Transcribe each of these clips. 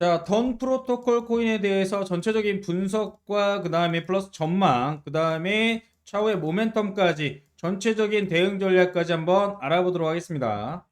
자, 던 프로토콜 코인에 대해서 전체적인 분석과 그 다음에 플러스 전망, 그 다음에 차후의 모멘텀까지 전체적인 대응 전략까지 한번 알아보도록 하겠습니다.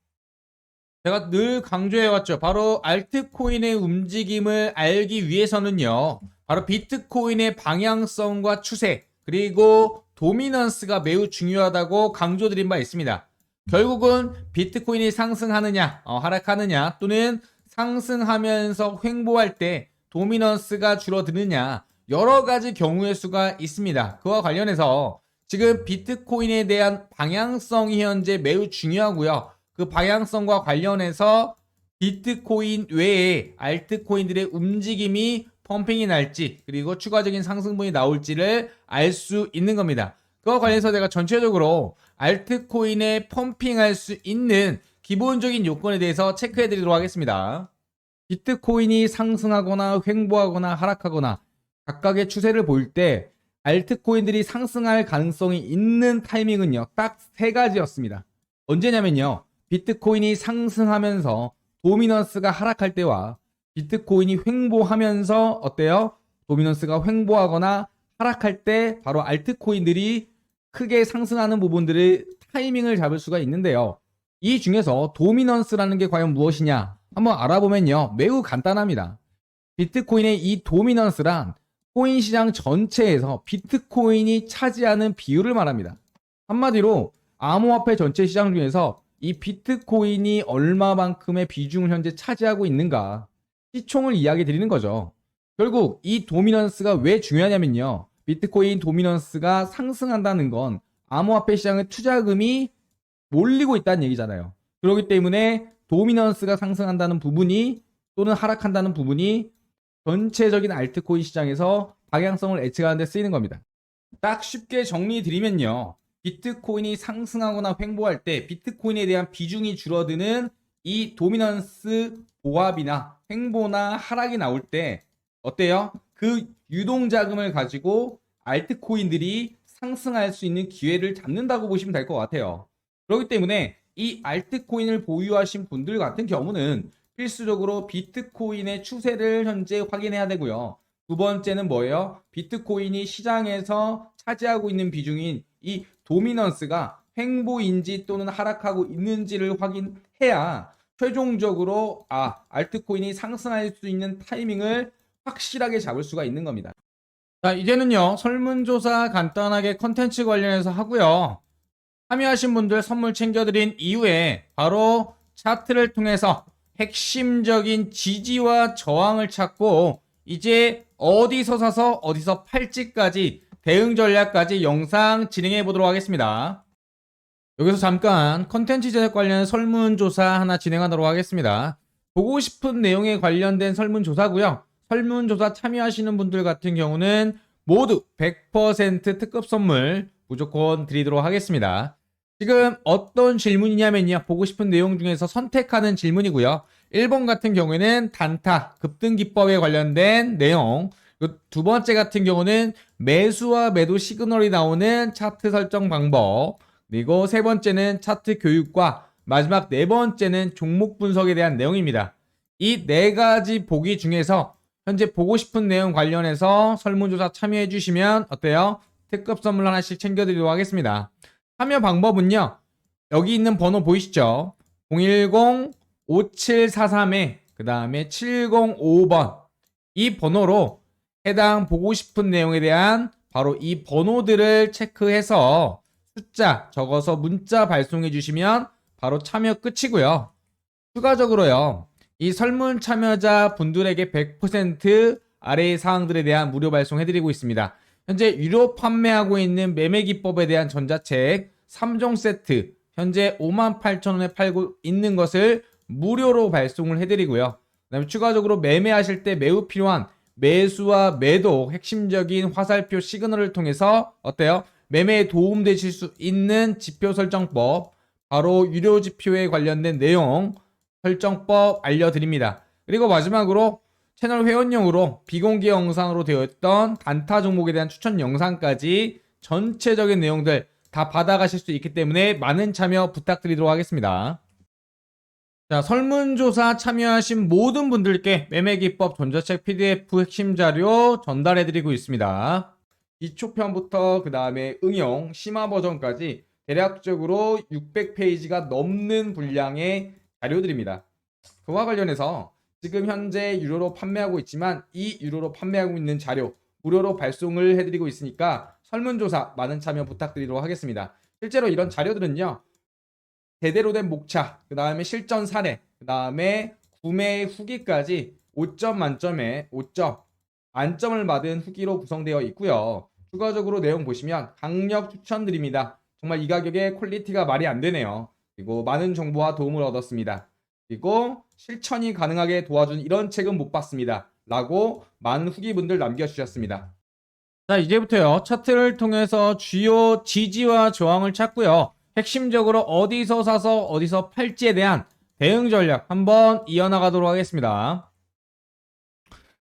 제가 늘 강조해왔죠. 바로 알트코인의 움직임을 알기 위해서는요. 바로 비트코인의 방향성과 추세, 그리고 도미넌스가 매우 중요하다고 강조드린 바 있습니다. 결국은 비트코인이 상승하느냐, 어, 하락하느냐, 또는 상승하면서 횡보할 때 도미넌스가 줄어드느냐, 여러 가지 경우의 수가 있습니다. 그와 관련해서 지금 비트코인에 대한 방향성이 현재 매우 중요하고요. 그 방향성과 관련해서 비트코인 외에 알트코인들의 움직임이 펌핑이 날지 그리고 추가적인 상승분이 나올지를 알 수 있는 겁니다. 그와 관련해서 내가 전체적으로 알트코인에 펌핑할 수 있는 기본적인 요건에 대해서 체크해 드리도록 하겠습니다. 비트코인이 상승하거나 횡보하거나 하락하거나 각각의 추세를 볼때 알트코인들이 상승할 가능성이 있는 타이밍은요. 딱 세 가지였습니다. 언제냐면요. 비트코인이 상승하면서 도미넌스가 하락할 때와 비트코인이 횡보하면서 어때요? 도미넌스가 횡보하거나 하락할 때 바로 알트코인들이 크게 상승하는 부분들의 타이밍을 잡을 수가 있는데요. 이 중에서 도미넌스라는 게 과연 무엇이냐? 한번 알아보면요. 매우 간단합니다. 비트코인의 이 도미넌스란 코인 시장 전체에서 비트코인이 차지하는 비율을 말합니다. 한마디로 암호화폐 전체 시장 중에서 이 비트코인이 얼마만큼의 비중을 현재 차지하고 있는가 시총을 이야기 드리는 거죠. 결국 이 도미넌스가 왜 중요하냐면요. 비트코인 도미넌스가 상승한다는 건 암호화폐 시장의 투자금이 몰리고 있다는 얘기잖아요. 그렇기 때문에 도미넌스가 상승한다는 부분이 또는 하락한다는 부분이 전체적인 알트코인 시장에서 방향성을 예측하는 데 쓰이는 겁니다. 딱 쉽게 정리 드리면요. 비트코인이 상승하거나 횡보할 때 비트코인에 대한 비중이 줄어드는 이 도미넌스 보합이나 횡보나 하락이 나올 때 어때요? 그 유동 자금을 가지고 알트코인들이 상승할 수 있는 기회를 잡는다고 보시면 될 것 같아요. 그렇기 때문에 이 알트코인을 보유하신 분들 같은 경우는 필수적으로 비트코인의 추세를 현재 확인해야 되고요. 두 번째는 뭐예요? 비트코인이 시장에서 차지하고 있는 비중인 이 도미넌스가 횡보인지 또는 하락하고 있는지를 확인해야 최종적으로 아 알트코인이 상승할 수 있는 타이밍을 확실하게 잡을 수가 있는 겁니다. 자 이제는요 설문조사 간단하게 컨텐츠 관련해서 하고요. 참여하신 분들 선물 챙겨드린 이후에 바로 차트를 통해서 핵심적인 지지와 저항을 찾고 이제 어디서 사서 어디서 팔지까지 대응 전략까지 영상 진행해 보도록 하겠습니다. 여기서 잠깐 컨텐츠 제작 관련 설문조사 하나 진행하도록 하겠습니다. 보고 싶은 내용에 관련된 설문조사고요. 설문조사 참여하시는 분들 같은 경우는 모두 100% 특급 선물 무조건 드리도록 하겠습니다. 지금 어떤 질문이냐면요. 보고 싶은 내용 중에서 선택하는 질문이고요. 1번 같은 경우에는 단타, 급등 기법에 관련된 내용. 두 번째 같은 경우는 매수와 매도 시그널이 나오는 차트 설정 방법. 그리고 세 번째는 차트 교육과 마지막 네 번째는 종목 분석에 대한 내용입니다. 이 네 가지 보기 중에서 현재 보고 싶은 내용 관련해서 설문조사 참여해 주시면 어때요? 특급 선물 하나씩 챙겨드리도록 하겠습니다. 참여 방법은요. 여기 있는 번호 보이시죠? 010-5743에 그 다음에 705번 이 번호로 해당 보고 싶은 내용에 대한 바로 이 번호들을 체크해서 숫자 적어서 문자 발송해 주시면 바로 참여 끝이고요. 추가적으로요. 이 설문 참여자 분들에게 100% 아래의 사항들에 대한 무료 발송해 드리고 있습니다. 현재 유료 판매하고 있는 매매 기법에 대한 전자책 3종 세트 현재 58,000원에 팔고 있는 것을 무료로 발송을 해드리고요. 그다음에 추가적으로 매매하실 때 매우 필요한 매수와 매도 핵심적인 화살표 시그널을 통해서 어때요? 매매에 도움되실 수 있는 지표 설정법 바로 유료 지표에 관련된 내용 설정법 알려드립니다. 그리고 마지막으로 채널 회원용으로 비공개 영상으로 되어 있던 단타 종목에 대한 추천 영상까지 전체적인 내용들 다 받아가실 수 있기 때문에 많은 참여 부탁드리도록 하겠습니다. 자, 설문조사 참여하신 모든 분들께 매매기법 전자책 PDF 핵심 자료 전달해드리고 있습니다. 기초편부터 그 다음에 응용, 심화 버전까지 대략적으로 600페이지가 넘는 분량의 자료들입니다. 그와 관련해서 지금 현재 유료로 판매하고 있지만 이 유료로 판매하고 있는 자료 무료로 발송을 해드리고 있으니까 설문조사 많은 참여 부탁드리도록 하겠습니다. 실제로 이런 자료들은요. 제대로 된 목차, 그 다음에 실전 사례, 그 다음에 구매 후기까지 5점 만점에 5점 만점을 받은 후기로 구성되어 있고요. 추가적으로 내용 보시면 강력 추천드립니다. 정말 이 가격에 퀄리티가 말이 안 되네요. 그리고 많은 정보와 도움을 얻었습니다. 그리고 실천이 가능하게 도와준 이런 책은 못 봤습니다. 라고 많은 후기분들 남겨주셨습니다. 자, 이제부터요. 차트를 통해서 주요 지지와 저항을 찾고요. 핵심적으로 어디서 사서 어디서 팔지에 대한 대응 전략 한번 이어나가도록 하겠습니다.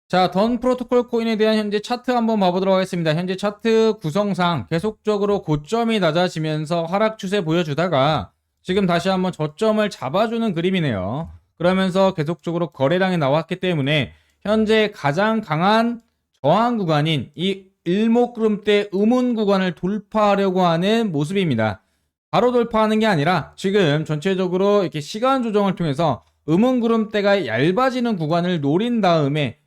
자, 던 프로토콜 코인에 대한 현재 차트 한번 봐보도록 하겠습니다. 현재 차트 구성상 계속적으로 고점이 낮아지면서 하락 추세 보여주다가 지금 다시 한번 저점을 잡아주는 그림이네요. 그러면서 계속적으로 거래량이 나왔기 때문에 현재 가장 강한 저항 구간인 이 일목구름대 음운 구간을 돌파하려고 하는 모습입니다. 바로 돌파하는 게 아니라 지금 전체적으로 이렇게 시간 조정을 통해서 음운구름대가 얇아지는 구간을 노린 다음에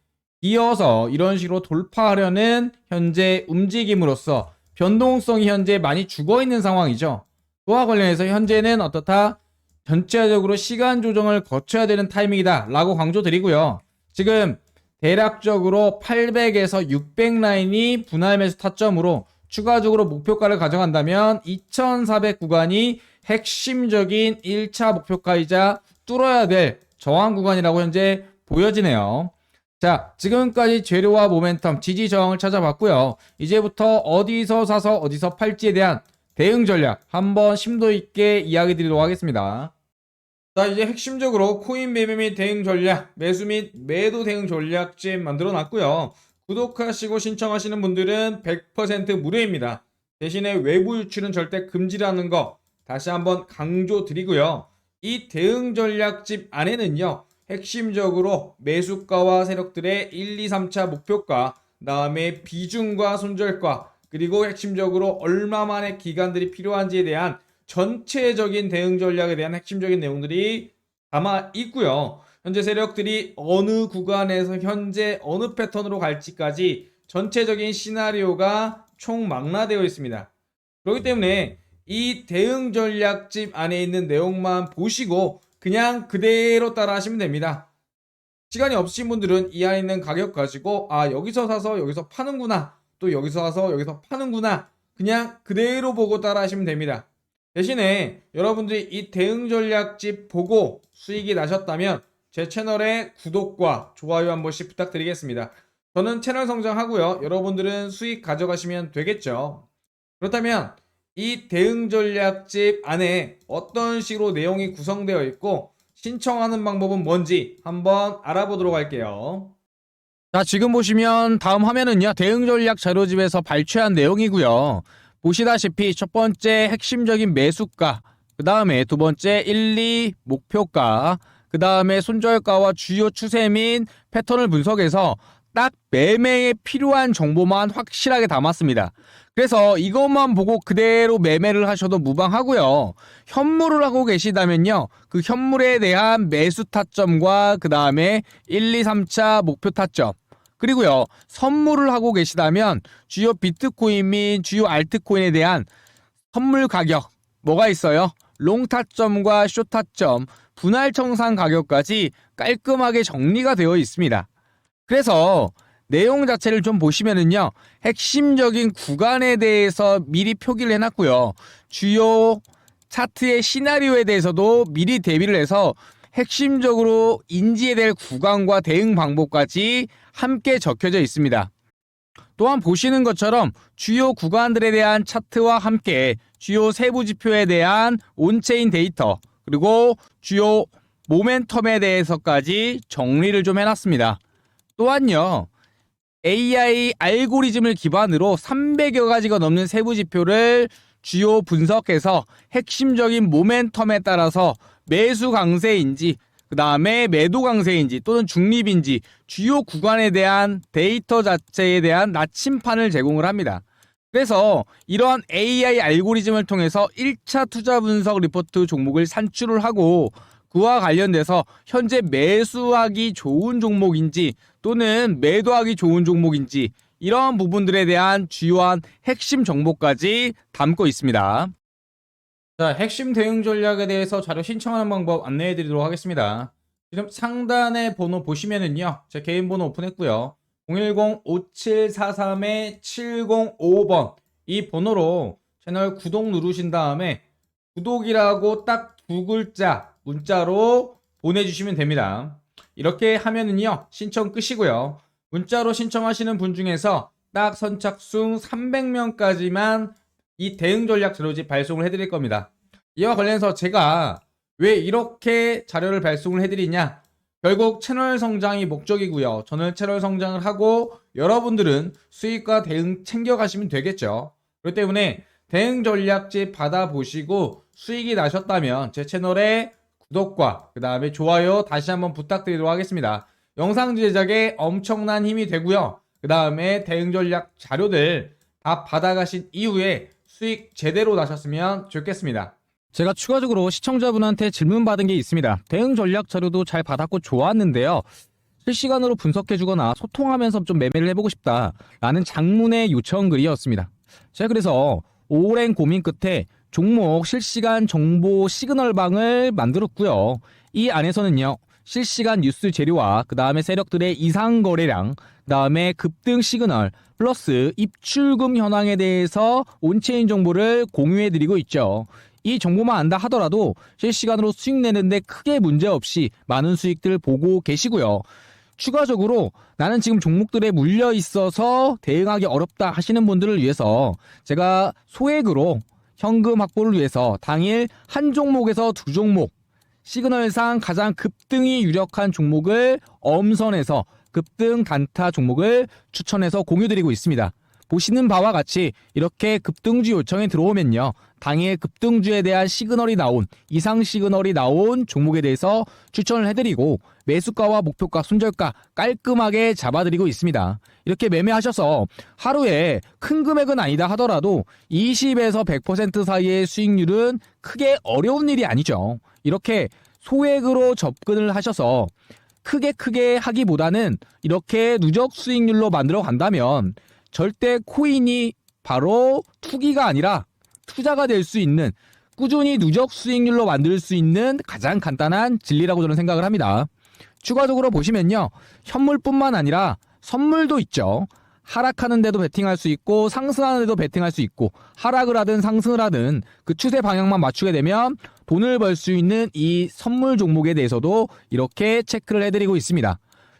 이어서 이런 식으로 돌파하려는 현재 움직임으로써 변동성이 현재 많이 죽어 있는 상황이죠. 그와 관련해서 현재는 어떻다? 전체적으로 시간 조정을 거쳐야 되는 타이밍이다 라고 강조드리고요. 지금 대략적으로 800에서 600 라인이 분할 매수 타점으로 추가적으로 목표가를 가져간다면 2400 구간이 핵심적인 1차 목표가이자 뚫어야 될 저항 구간이라고 현재 보여지네요. 자, 지금까지 재료와 모멘텀, 지지 저항을 찾아봤고요. 이제부터 어디서 사서 어디서 팔지에 대한 대응 전략 한번 심도 있게 이야기 드리도록 하겠습니다. 자, 이제 핵심적으로 코인 매매 및 대응 전략, 매수 및 매도 대응 전략집 만들어 놨고요. 구독하시고 신청하시는 분들은 100% 무료입니다. 대신에 외부 유출은 절대 금지라는 거 다시 한번 강조 드리고요. 이 대응 전략집 안에는요. 핵심적으로 매수가와 세력들의 1, 2, 3차 목표가, 다음에 비중과 손절가, 그리고 핵심적으로 얼마만의 기간들이 필요한지에 대한 전체적인 대응 전략에 대한 핵심적인 내용들이 담아 있고요. 현재 세력들이 어느 구간에서 현재 어느 패턴으로 갈지까지 전체적인 시나리오가 총망라되어 있습니다. 그렇기 때문에 이 대응 전략집 안에 있는 내용만 보시고 그냥 그대로 따라 하시면 됩니다. 시간이 없으신 분들은 이 안에 있는 가격 가지고 아 여기서 사서 여기서 파는구나 또 여기서 사서 여기서 파는구나 그냥 그대로 보고 따라 하시면 됩니다. 대신에 여러분들이 이 대응 전략집 보고 수익이 나셨다면 제 채널에 구독과 좋아요 한 번씩 부탁드리겠습니다. 저는 채널 성장하고요. 여러분들은 수익 가져가시면 되겠죠. 그렇다면 이 대응 전략집 안에 어떤 식으로 내용이 구성되어 있고 신청하는 방법은 뭔지 한번 알아보도록 할게요. 자, 지금 보시면 다음 화면은요. 대응 전략 자료집에서 발췌한 내용이고요. 보시다시피 첫 번째 핵심적인 매수가, 그 다음에 두 번째 1, 2 목표가, 그 다음에 손절가와 주요 추세 및 패턴을 분석해서 딱 매매에 필요한 정보만 확실하게 담았습니다. 그래서 이것만 보고 그대로 매매를 하셔도 무방하고요. 현물을 하고 계시다면요. 그 현물에 대한 매수 타점과 그 다음에 1, 2, 3차 목표 타점. 그리고요. 선물을 하고 계시다면 주요 비트코인 및 주요 알트코인에 대한 선물 가격 뭐가 있어요? 롱 타점과 쇼 타점, 분할 청산 가격까지 깔끔하게 정리가 되어 있습니다. 그래서 내용 자체를 좀 보시면은요. 핵심적인 구간에 대해서 미리 표기를 해놨고요. 주요 차트의 시나리오에 대해서도 미리 대비를 해서 핵심적으로 인지해야 될 구간과 대응 방법까지 함께 적혀져 있습니다. 또한 보시는 것처럼 주요 구간들에 대한 차트와 함께 주요 세부 지표에 대한 온체인 데이터 그리고 주요 모멘텀에 대해서까지 정리를 좀 해놨습니다. 또한요, AI 알고리즘을 기반으로 300여 가지가 넘는 세부 지표를 주요 분석해서 핵심적인 모멘텀에 따라서 매수 강세인지 그 다음에 매도 강세인지 또는 중립인지 주요 구간에 대한 데이터 자체에 대한 나침판을 제공을 합니다. 그래서 이러한 AI 알고리즘을 통해서 1차 투자 분석 리포트 종목을 산출을 하고 그와 관련돼서 현재 매수하기 좋은 종목인지 또는 매도하기 좋은 종목인지 이러한 부분들에 대한 주요한 핵심 정보까지 담고 있습니다. 자, 핵심 대응 전략에 대해서 자료 신청하는 방법 안내해 드리도록 하겠습니다. 지금 상단에 번호 보시면은요. 제 개인 번호 오픈했고요. 010-5743-705번 이 번호로 채널 구독 누르신 다음에 구독이라고 딱 두 글자 문자로 보내주시면 됩니다. 이렇게 하면은요. 신청 끝이고요. 문자로 신청하시는 분 중에서 딱 선착순 300명까지만 이 대응 전략 자료집 발송을 해드릴 겁니다. 이와 관련해서 제가 왜 이렇게 자료를 발송을 해드리냐? 결국 채널 성장이 목적이고요. 저는 채널 성장을 하고 여러분들은 수익과 대응 챙겨가시면 되겠죠. 그렇기 때문에 대응 전략집 받아보시고 수익이 나셨다면 제 채널에 구독과 그 다음에 좋아요 다시 한번 부탁드리도록 하겠습니다. 영상 제작에 엄청난 힘이 되고요. 그 다음에 대응 전략 자료들 다 받아가신 이후에 수익 제대로 나셨으면 좋겠습니다. 제가 추가적으로 시청자분한테 질문 받은 게 있습니다. 대응 전략 자료도 잘 받았고 좋았는데요. 실시간으로 분석해주거나 소통하면서 좀 매매를 해보고 싶다. 라는 장문의 요청 글이었습니다. 제가 그래서 오랜 고민 끝에 종목 실시간 정보 시그널 방을 만들었고요. 이 안에서는요. 실시간 뉴스 재료와 그 다음에 세력들의 이상 거래량, 그 다음에 급등 시그널, 플러스 입출금 현황에 대해서 온체인 정보를 공유해드리고 있죠. 이 정보만 안다 하더라도 실시간으로 수익 내는데 크게 문제 없이 많은 수익들 보고 계시고요. 추가적으로 나는 지금 종목들에 물려 있어서 대응하기 어렵다 하시는 분들을 위해서 제가 소액으로 현금 확보를 위해서 당일 한 종목에서 두 종목 시그널상 가장 급등이 유력한 종목을 엄선해서 급등 단타 종목을 추천해서 공유드리고 있습니다. 보시는 바와 같이 이렇게 급등주 요청이 들어오면요. 당일 급등주에 대한 시그널이 나온 이상 시그널이 나온 종목에 대해서 추천을 해드리고 매수가와 목표가 손절가 깔끔하게 잡아드리고 있습니다. 이렇게 매매하셔서 하루에 큰 금액은 아니다 하더라도 20에서 100% 사이의 수익률은 크게 어려운 일이 아니죠. 이렇게 소액으로 접근을 하셔서 크게 크게 하기보다는 이렇게 누적 수익률로 만들어 간다면 절대 코인이 바로 투기가 아니라 투자가 될 수 있는 꾸준히 누적 수익률로 만들 수 있는 가장 간단한 진리라고 저는 생각을 합니다. 추가적으로 보시면요. 현물뿐만 아니라 선물도 있죠. 하락하는데도 베팅할 수 있고 상승하는데도 베팅할 수 있고 하락을 하든 상승을 하든 그 추세 방향만 맞추게 되면 돈을 벌 수 있는 이 선물 종목에 대해서도 이렇게 체크를 해드리고 있습니다.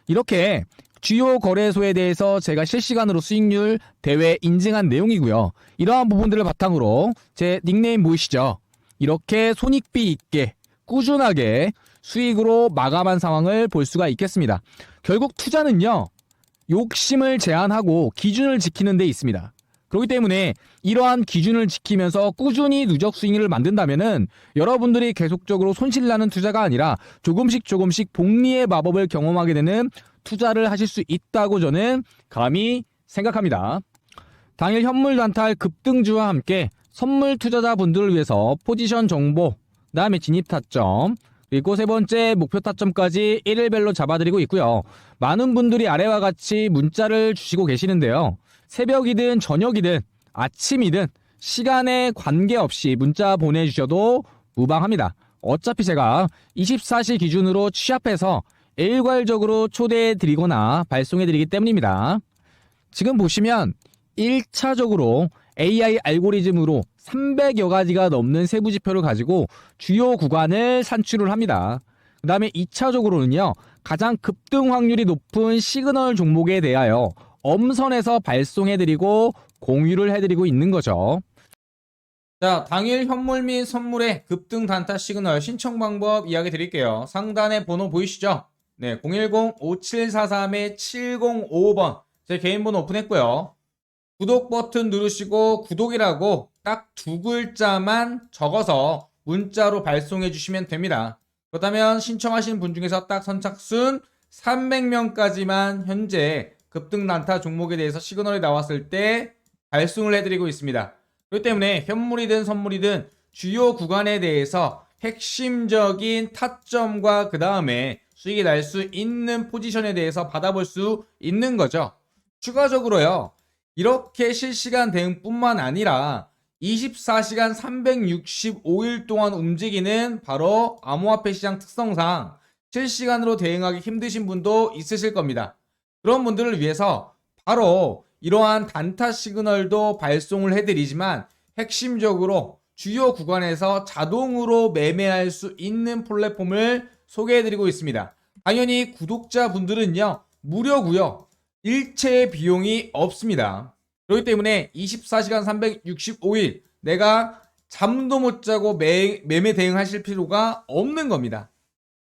이렇게 주요 거래소에 대해서 제가 실시간으로 수익률 대회 인증한 내용이고요. 이러한 부분들을 바탕으로 제 닉네임 보이시죠? 이렇게 손익비 있게 꾸준하게 수익으로 마감한 상황을 볼 수가 있겠습니다. 결국 투자는요. 욕심을 제한하고 기준을 지키는 데 있습니다. 그렇기 때문에 이러한 기준을 지키면서 꾸준히 누적 수익률을 만든다면은 여러분들이 계속적으로 손실나는 투자가 아니라 조금씩 조금씩 복리의 마법을 경험하게 되는 투자를 하실 수 있다고 저는 감히 생각합니다. 당일 현물 단탈 급등주와 함께 선물 투자자 분들을 위해서 포지션 정보, 그다음에 진입 타점, 그리고 세 번째 목표 타점까지 일일별로 잡아드리고 있고요. 많은 분들이 아래와 같이 문자를 주시고 계시는데요. 새벽이든 저녁이든 아침이든 시간에 관계없이 문자 보내주셔도 무방합니다. 어차피 제가 24시 기준으로 취합해서 일괄적으로 초대해 드리거나 발송해 드리기 때문입니다. 지금 보시면 1차적으로 AI 알고리즘으로 300여 가지가 넘는 세부 지표를 가지고 주요 구간을 산출을 합니다. 그 다음에 2차적으로는요, 가장 급등 확률이 높은 시그널 종목에 대하여 엄선해서 발송해드리고 공유를 해드리고 있는 거죠. 자, 당일 현물 및 선물의 급등 단타 시그널 신청 방법 이야기 드릴게요. 상단에 번호 보이시죠? 네, 010-5743-705번. 제 개인 번호 오픈했고요. 구독 버튼 누르시고 구독이라고 딱 두 글자만 적어서 문자로 발송해 주시면 됩니다. 그렇다면 신청하신 분 중에서 딱 선착순 300명까지만 현재 급등 단타 종목에 대해서 시그널이 나왔을 때 발송을 해드리고 있습니다. 그렇기 때문에 현물이든 선물이든 주요 구간에 대해서 핵심적인 타점과 그 다음에 수익이 날 수 있는 포지션에 대해서 받아볼 수 있는 거죠. 추가적으로요. 이렇게 실시간 대응뿐만 아니라 24시간 365일 동안 움직이는 바로 암호화폐 시장 특성상 실시간으로 대응하기 힘드신 분도 있으실 겁니다. 그런 분들을 위해서 바로 이러한 단타 시그널도 발송을 해드리지만 핵심적으로 주요 구간에서 자동으로 매매할 수 있는 플랫폼을 소개해드리고 있습니다. 당연히 구독자분들은요, 무료고요 일체 비용이 없습니다. 그렇기 때문에 24시간 365일 내가 잠도 못 자고 매, 매매 대응하실 필요가 없는 겁니다.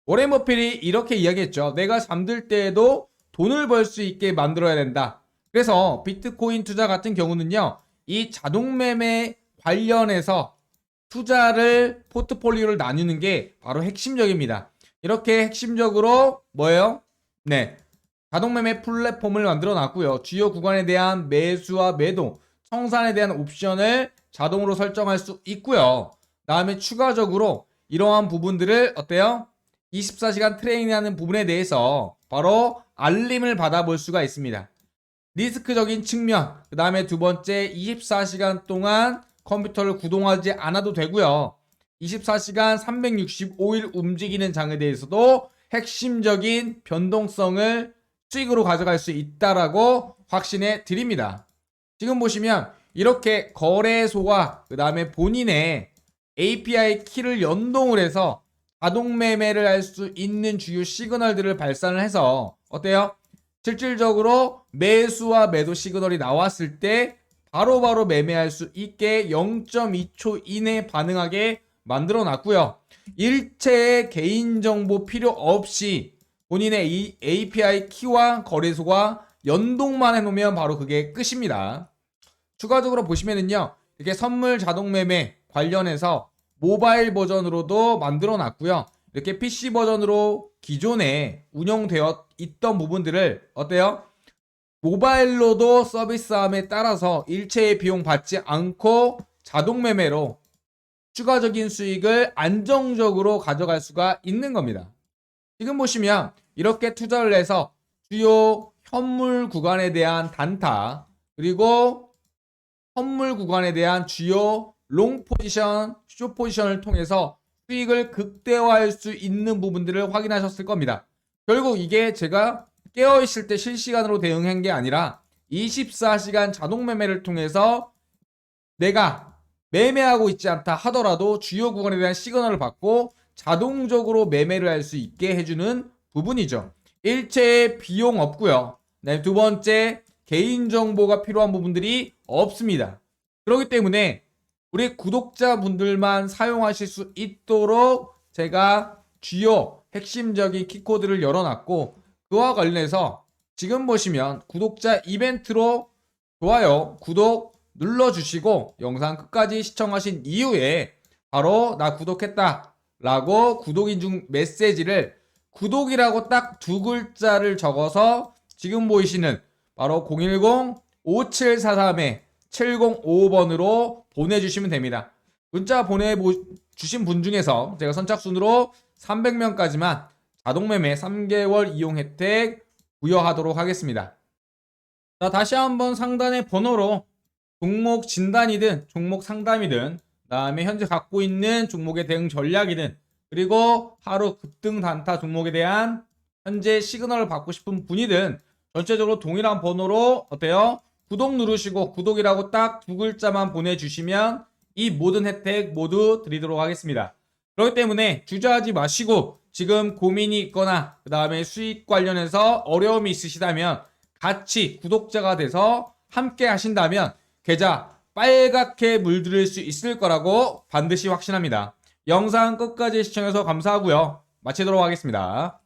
워렌 버핏이 이렇게 이야기했죠. 내가 잠들 때에도 돈을 벌 수 있게 만들어야 된다. 그래서 비트코인 투자 같은 경우는요. 이 자동 매매 관련해서 투자를 포트폴리오를 나누는 게 바로 핵심적입니다. 이렇게 핵심적으로 뭐예요? 네. 자동 매매 플랫폼을 만들어 놨고요. 주요 구간에 대한 매수와 매도, 청산에 대한 옵션을 자동으로 설정할 수 있고요. 다음에 추가적으로 이러한 부분들을 어때요? 24시간 트레이닝하는 부분에 대해서 바로 알림을 받아볼 수가 있습니다. 리스크적인 측면, 그 다음에 두 번째 24시간 동안 컴퓨터를 구동하지 않아도 되고요. 24시간 365일 움직이는 장에 대해서도 핵심적인 변동성을 수익으로 가져갈 수 있다라고 확신해 드립니다. 지금 보시면 이렇게 거래소와 그 다음에 본인의 API 키를 연동을 해서 자동 매매를 할 수 있는 주요 시그널들을 발산을 해서 어때요? 실질적으로 매수와 매도 시그널이 나왔을 때 바로바로 매매할 수 있게 0.2초 이내 반응하게 만들어 놨고요. 일체의 개인정보 필요 없이 본인의 이 API 키와 거래소가 연동만 해놓으면 바로 그게 끝입니다. 추가적으로 보시면은요, 이렇게 선물 자동 매매 관련해서 모바일 버전으로도 만들어 놨고요. 이렇게 PC 버전으로 기존에 운영되어 있던 부분들을 어때요? 모바일로도 서비스함에 따라서 일체의 비용 받지 않고 자동 매매로 추가적인 수익을 안정적으로 가져갈 수가 있는 겁니다. 지금 보시면 이렇게 투자를 해서 주요 현물 구간에 대한 단타 그리고 선물 구간에 대한 주요 롱 포지션, 쇼 포지션을 통해서 수익을 극대화할 수 있는 부분들을 확인하셨을 겁니다. 결국 이게 제가 깨어 있을 때 실시간으로 대응한 게 아니라 24시간 자동 매매를 통해서 내가 매매하고 있지 않다 하더라도 주요 구간에 대한 시그널을 받고 자동적으로 매매를 할 수 있게 해주는 부분이죠. 일체의 비용 없고요. 네, 두 번째 개인정보가 필요한 부분들이 없습니다. 그렇기 때문에 우리 구독자분들만 사용하실 수 있도록 제가 주요 핵심적인 키코드를 열어놨고 그와 관련해서 지금 보시면 구독자 이벤트로 좋아요, 구독 눌러주시고 영상 끝까지 시청하신 이후에 바로 나 구독했다 라고 구독 인증 메시지를 구독이라고 딱 두 글자를 적어서 지금 보이시는 바로 010-5743에 705번으로 보내주시면 됩니다. 문자 보내주신 분 중에서 제가 선착순으로 300명까지만 자동매매 3개월 이용 혜택 부여하도록 하겠습니다. 자, 다시 한번 상단의 번호로 종목 진단이든 종목 상담이든 다음에 현재 갖고 있는 종목의 대응 전략이든 그리고 하루 급등 단타 종목에 대한 현재 시그널을 받고 싶은 분이든 전체적으로 동일한 번호로 어때요? 구독 누르시고 구독이라고 딱 두 글자만 보내주시면 이 모든 혜택 모두 드리도록 하겠습니다. 그렇기 때문에 주저하지 마시고 지금 고민이 있거나 그 다음에 수익 관련해서 어려움이 있으시다면 같이 구독자가 돼서 함께 하신다면 계좌 빨갛게 물들일 수 있을 거라고 반드시 확신합니다. 영상 끝까지 시청해서 감사하고요. 마치도록 하겠습니다.